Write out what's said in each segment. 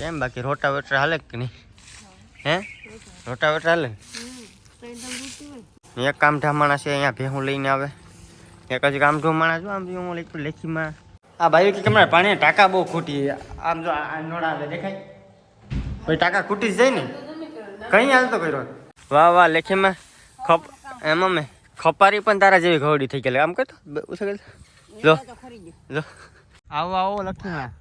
કેમ બાકી રોટાવેટર હાલે કે નહીં? હે? રોટાવેટર હાલે? ને? એક કામ માણસ છે અહીંયા ભેહું લઈને આવે. એક જ કામ માણસ જો આમ હું લખી લેખીમાં. આ ભાઈ કે કેમરા પાણી ટાંકા બહુ ખૂટી આમ જો આ નોડા દેખાય? ભાઈ ટાંકા ખૂટી જ જાય ને? કઈ હાલતો કર્યો? વાહ વાહ લેખીમાં ખપ એમાં મેં ખપારી પણ તારા જેવી ઘવડી થઈ ગયેલી. આમ કહેતો ઉછળ લો. લો. આવો આવો લખીમાં.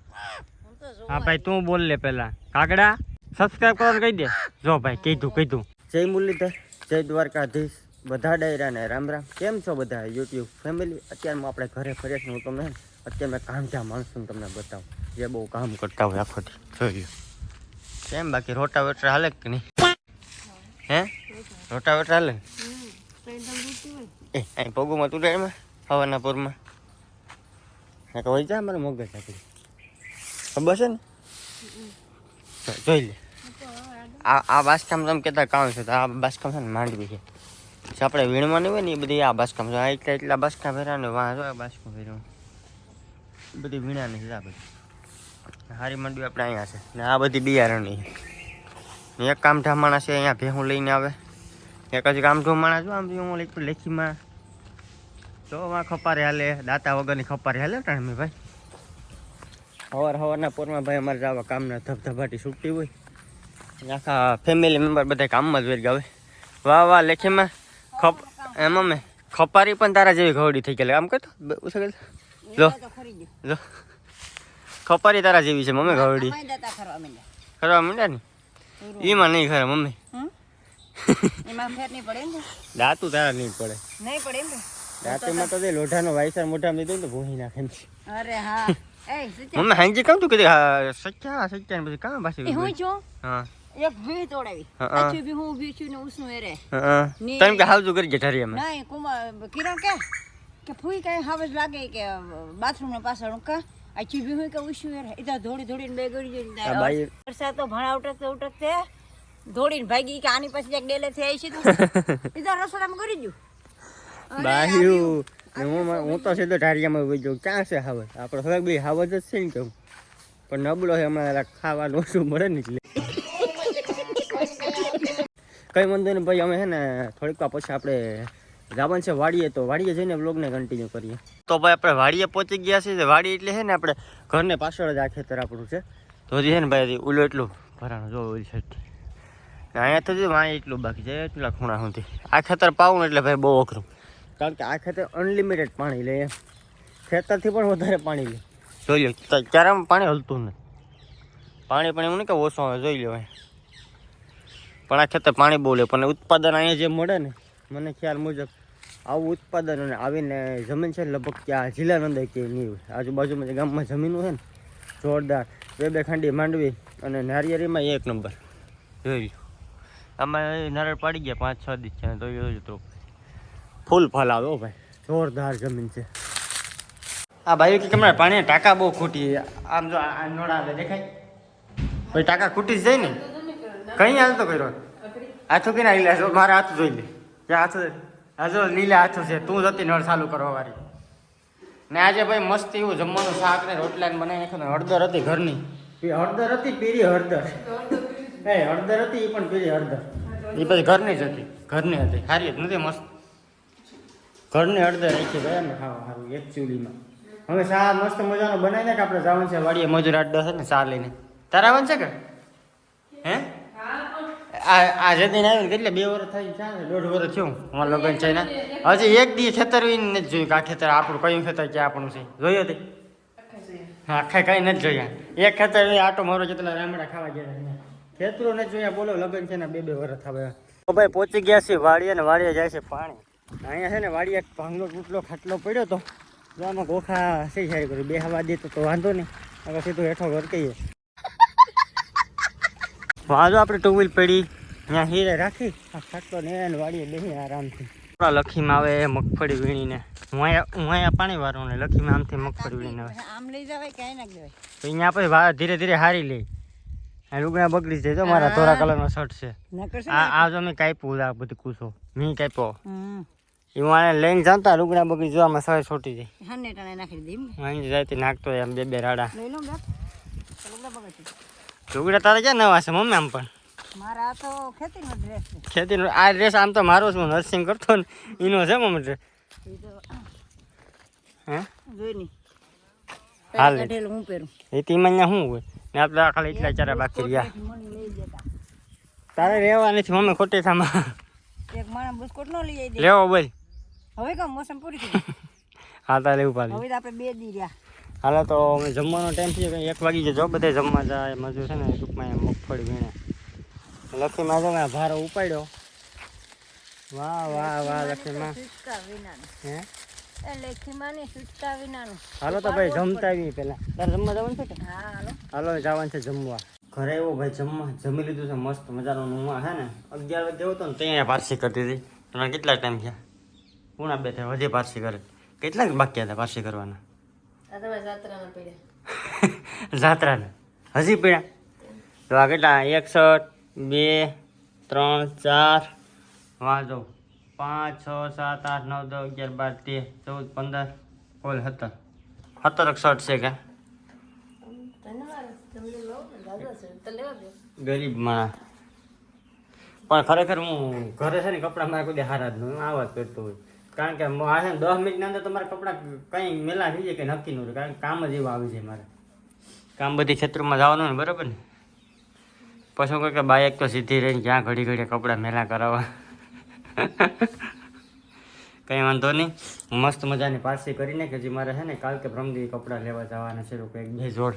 હા, ભાઈ, તું બોલ લે પેલા કાગડા સબસ્ક્રાઇબ કરવાનું કહી દે. જો, ભાઈ, કીધું કીધું. જય મુરલીધર, જય દ્વારકાધીશ. બધા ડાયરા ને રામ રામ. કેમ છો બધા, યુટ્યુબ ફેમિલી અત્યારમાં આપણે ઘરે છીએ હું તમને, અત્યારે કામ જ્યાં માણસો તમને બતાવું. જે બહુ કામ કરતા હોય આખોથી જોઈ લો કેમ બાકી, રોટાવેટર હાલે કે નહીં? હે? રોટાવેટર હાલે? ને? એ અહીં પગુમાં તું ડાયરમાં હવાના પૂરમાં. હા તો હોય જા મારે મગજ આપી ખબર છે ને? જોઈ લે. આ આ બાસકામ તમે કહેતા કામ છે તો આ બાસકામ છે ને માંડવી છે. જે આપણે વીણવાની હોય ને એ બધી આ બાસકામ છે. આ એટલા એટલા બાસકા ભર્યા ને વાં જો બાસકો બધી વીણાની છે આ બધી. હારી માંડવી આપણે અહીંયા છે. ને આ બધી બિયારણની છે. એક કામ માણસ છે અહીંયા ભેહું લઈને આવે. એક જ કામ માણસ જો આમ હું લખ્યું લેખીમાં. તો ખપારે હાલે દાતા વગરની ખપારે હાલે ટાણે ભાઈ હવાર હવારના પોરમાં ભાઈ અમારે જવા કામના ધબધબાટી છૂટતી હોય. આખા ફેમિલી મેમ્બર બધા કામમાં જ વેર ગાવે વાહ વાહ લેખીમાં ખપ એમાં મેં ખપારી પણ તારા જેવી ઘવડી થઈ ગયેલી. આમ કહેતો ઉછળ જો જો ખપારી તારા જેવી છે મમ્મી ઘવડી. ખરવા માંડ્યા. ને? એમાં નહીં ખરા મમ્મી. દાતું તારા નહીં પડે. નહીં પડે દાંતમાં તો લોઢાનો વાયસર મોઢામાં ને તો ભૂહી નાખે અરે હા. મમ્મી હાંજી કેમ તું હા સચ્ચા સચ્ચા પછી કામ પાછી એ હું છું હા એક ભી તોડાવી. પાછું બી હું ઊભી છું ને ઉસનું એરે તમે કે હાવજું કરી ગયા અમે નહીં કુમાર કિરણ કે કે ફૂઈ કઈ હાવજ લાગે કે બાથરૂમ ને પાછળ કા ચીબી હોય કે ઉસનું એરે એ ધોડી દોડી બે ગળી જઈને વરસાદ તો ભણા ઉટકતે ઉટકતે દોડીને ભાગી કે આની પાસે એક ડેલે થી આવી છે તું એ રસોડામાં કરી ને હું હું તો સીધો ઢારિયામાં વહી જાઉં. ક્યાં છે હાવજ? આપણે હવે બી હાવજ જ છે ને કેવું પણ નબળો છે હમણાં ખાવાનું ઓછું મળે ને એટલે. કઈ વાંધો નહીં ભાઈ, અમે છે ને થોડીક વાર પછી આપણે રાવણ છે વાડીએ, તો વાડીએ જઈને બ્લોગને કન્ટિન્યુ કરીએ. તો ભાઈ આપણે વાડીએ પહોંચી ગયા છીએ. વાડી એટલે છે ને આપણે ઘરને પાછળ જ આ ખેતર આપણું છે. તો હજી છે ને ભાઈ ઉલો એટલું ભરાણું જો અહીંયા તો જો વાંય એટલું બાકી છે, એટલા ખૂણા સુધી. આ ખેતર પાવું એટલે ભાઈ બહુ અઘરું. કારણ કે આ ખેતર અનલિમિટેડ પાણી લે. ખેતરથી પણ વધારે પાણી લે. જોઈ લે ત- ક્યારે આમ પાણી હલતું નથી. પાણી પણ એવું નહીં કે ઓછું આવે જોઈ લેવાય પણ આ ખેતર પાણી બહુ લે, પણ ઉત્પાદન અહીંયા જે મળે ને, મને ખ્યાલ મુજબ, આવું ઉત્પાદન અને આવીને જમીન છે લગભગ ત્યાં જિલ્લાનંદ કે નહીં હોય આજુબાજુમાં જે ગામમાં જમીનો છે ને, જોરદાર, બે બે ખાંડી માંડવી અને નારિયેરીમાં એક નંબર. જોઈ આમાં નારળ પાડી ગયા, પાંચ છ દિવસ તો જોયું તો. ફૂલ ફલ આવે ભાઈ. જોરદાર જમીન છે. આ ભાઈ કે તમારે પાણી ટાંકા બહુ ખૂટી આમ જો આ નોડા આવે દેખાય? ભાઈ ટાંકા ખૂટી જ જાય ને. કઈ હાલતો કર્યો? હાથું કે ના લે મારા હાથ જોઈ લે. જે હાથું આ જો લીલા હાથું છે. તું જતી નળ ચાલુ કરવા વાળી. ને આજે ભાઈ મસ્ત એવું જમવાનું શાક ને રોટલા ને બનાવી નાખ્યું હળદર હતી ઘરની. એ હળદર હતી પીરી હળદર. એ હળદર હતી એ પણ પીરી હળદર. એ પછી ઘરની જ હતી. ઘરની હતી. સારી જ નથી મસ્ત. ઘરની અડધે રાખી ગયા ને ખાવા સારું એક ચૂલીમાં હવે સા મસ્ત મજાનો બનાવીને કે આપણે જવાનું છે, વાડીએ મજૂર આઠ દસ ને સા લઈને. તારા આવવાનું છે કે? હે? આ જતી આવીને કેટલે, બે વર્ષ થઈ છે દોઢ વર્ષ થયું અમારા લગ્ન છે ને. હજી એક દી ખેતર નથી જોયું કે આ ખેતર આપણું કયું ખેતર કે આપણું છે. જોયું તે? આખા કઈ નથી જોયા. એક ખેતર આટો મારો જેટલા રામડા ખાવા ગયા છે. ખેતરો નથી જોયા, બોલો, લગ્ન છે ને, બે બે વર્ષ હવે તો ભાઈ પહોંચી ગયા છે વાડીએ ને વાડીએ જાય છે પાણી. અહીંયા છે ને વાડી એક ભાંગલો તૂટલો ખાટલો પડ્યો તો જો આમાં ગોખા સહી સારી કર્યું બે હવા દે તો વાંધો નહીં. હવે સીધું હેઠો ઘર કહીએ વાંધો આપણે ટુ વ્હીલ પડી. ત્યાં હીરે રાખી. આ ખાટલો ને એને વાડીએ બેસી આરામથી. થોડા લખીમાં આવે મગફળી વીણીને. હું અહીંયા પાણી વાળું ને લખીમાં આમથી મગફળી વીણીને આવે. આમ લઈ જવાય કે નાખ દેવાય અહીંયા આપણે ધીરે ધીરે હારી લઈ આ લુગડા બગડી જાય તો મારા ધોરા કલરનો શર્ટ છે. આ આ જો મેં કાપ્યું આ બધું કૂસો. મેં કાપ્યો. હું લઈને જાતા લુગડા બગડી જો આમાં સવાય છોટી જાય. હને ટાણે નાખી દીધી એમ અહીં જાય નાખતો આમ બે બે રાડા. લઈ લો બગડ લુગડા તારે ક્યાં નવા છે મમ્મી આમ પણ? મારા તો ખેતીનો ડ્રેસ છે. ખેતીનો આ ડ્રેસ આમ તો મારો છું નર્સિંગ કરતો ને એનો છે મમ્મી ડ્રેસ હે? જોઈ હાલે. હું પહેરું. એ તીમાં શું હોય? ને આપણે ખાલી એટલા ચારા બાકી રહ્યા. તારે રહેવા નથી મમ્મી ખોટી થામાં. એક માણસ બુસ્કોટ નો લઈ લેવો બોલ. હવે કામ મોસમ પૂરી થઈ હા તારે પાડે હવે આપણે બે દી રહ્યા. હાલો તો અમે જમવાનો ટાઈમ થઈ ગયો એક વાગી જજો બધે જમવા જાય મજૂર છે ને ટૂંકમાં એમ મગફળી વીણે. લખીમાં જો મેં ભારો ઉપાડ્યો. વાહ વાહ વાહ લખીમાં હે? એ વિનાનું હાલો તો ભાઈ જમતા આવી પેલા તારે જમવા જવાનું છે કે? હાલો. હાલો જવાનું છે જમવા. ઘરે એવો ભાઈ જમવા. જમી લીધું છે મસ્ત મજાનું નુવા હે ને? અગિયાર વાગે હતો ને ત્યાં પારસી કરતી હતી. તમે કેટલા ટાઈમ થયા? પૂણા બે થયા હજી પારસી કરે. કેટલાક બાકી હતા પારસી કરવાના? જાત્રાના હજી પીડા તો આ કેટલા? એકસઠ બે ત્રણ ચાર વાંધો પાંચ છ સાત આઠ નવ દસ અગિયાર બાર તેર ચૌદ પંદર કોલ સત્તર. સત્તર શર્ટ છે કે? ગરીબ માણસ. પણ ખરેખર હું ઘરે છે ને કપડાં મારા કોઈ હારા જ નહીં આવા જ કરતો હોય. કારણ કે આ છે દસ મિનિટની અંદર તમારા કપડાં કંઈ મેલા થઈ જાય કે નક્કી ન રહે કારણ કે કામ જ એવું આવી જાય મારે. કામ બધી ક્ષેત્રમાં જવાનું ને બરાબર ને? પછી હું કહું કે બાઈક તો સીધી રહીને ક્યાં ઘડી ઘડી કપડાં મેલા કરાવવા? કંઈ વાંધો નહીં. મસ્ત મજાની પારસી કરીને કે જે મારે છે ને કાલ કે પ્રમદી કપડાં લેવા જવાના છે લોકો એક બે જોડ.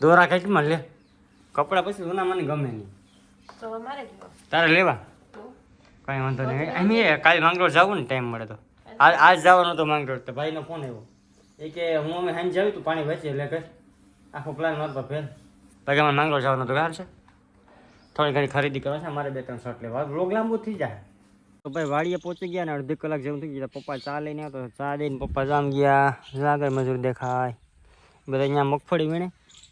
દોરા કેટલામાં લે. કપડાં પછી જૂના મને ગમે નહીં. તો અમારે તારે લેવા? કઈ વાંધો નહીં. એમ એ કાલે માંગરોળ જવું ને ટાઈમ મળે તો. આજ આજ જવાનું તો માંગરોળ તો ભાઈનો ફોન આવ્યો. એ કે હું અમે સાંજે જાવી તું પાણી વેચી એટલે કે આખો પ્લાન મારો તો ફેર પછી અમારે માંગરોળ જવાનું તો ઘર છે. થોડી ઘણી ખરીદી કરવા છે મારે બે ત્રણ શર્ટ લેવા. રોગ લાંબુ થઈ જાય. તો ભાઈ વાડીએ પહોંચી ગયા ને અડધી કલાક જેવું થઈ ગયા. પપ્પા ચા લઈને આવતો ચા દઈને પપ્પા જામ ગયા. આગળ મજૂર દેખાય. બધા અહીંયા મગફળી વીણે.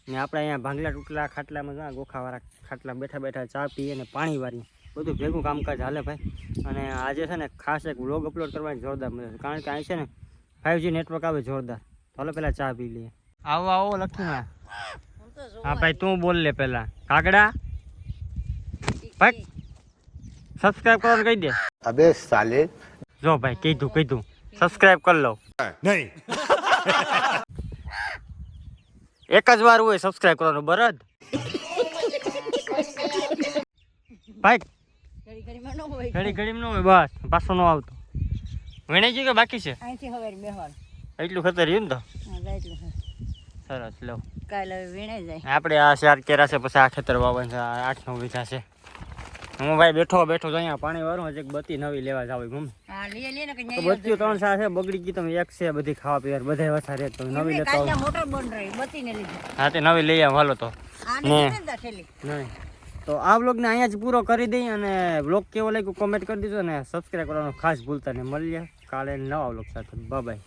ને આપણે અહીંયા ભાંગલા તૂટલા ખાટલામાં જા ગોખાવાળા ખાટલા બેઠા બેઠા ચા પીએ ને પાણી વારીએ. બધું ભેગું કામકાજ હાલે ભાઈ. અને આજે છે ને ખાસ એક વ્લોગ અપલોડ કરવાની જોરદાર મળે કારણ કે અહીં છે ને ફાઇવજી નેટવર્ક આવે જોરદાર. તો પેલા ચા પી લઈએ. આવો આવો લખી લક્ષ્મણ હા ભાઈ તું બોલ લે પેલા. કાગડા? ભાઈ સબસ્ક્રાઇબ કરવાનું કહી દે. અબે સાલે. જો ભાઈ કીધું કીધું. સબસ્ક્રાઇબ કરી લો નહીં. એક જ વાર હોય સબસ્ક્રાઇબ કરવાનું બરાબર? ભાઈ ઘડી ન ઘડી ન હોય બસ. પાછો ન આવતો. વણાઈ ગયું કે બાકી છે? અહીંથી હવે બેહવાન. એટલું ખતર રહ્યું ને તો? સરસ લો. કાલે વીણાઈ જાય. આપણે આ ચાર કેરા છે પછી આ ખેતર વાવન છે આઠ નવ વીઘા છે. હું ભાઈ બેઠો બેઠો તો અહીંયા પાણી વારું હજી એક બત્તી નવી લેવા જાવ ગમે હા લે લે ને કે તો ન્યાય ત્રણ સા છે બગડી ગઈ તમે એક છે બધી ખાવા પીવા બધા વસા રે તો નવી લેતો. મોટર બંધ રહી બત્તીને લીધી. હા તે નવી લઈ આવ હાલો તો. આને ને. નહીં. તો આ વ્લોગને અહીંયા જ પૂરો કરી દઈ અને વ્લોગ કેવો લાગ્યો કોમેન્ટ કરી દીધો અને સબસ્ક્રાઈબ કરવાનું ખાસ ભૂલતા નહીં. મળીએ કાલે નવા વ્લોગ સાથે. બાય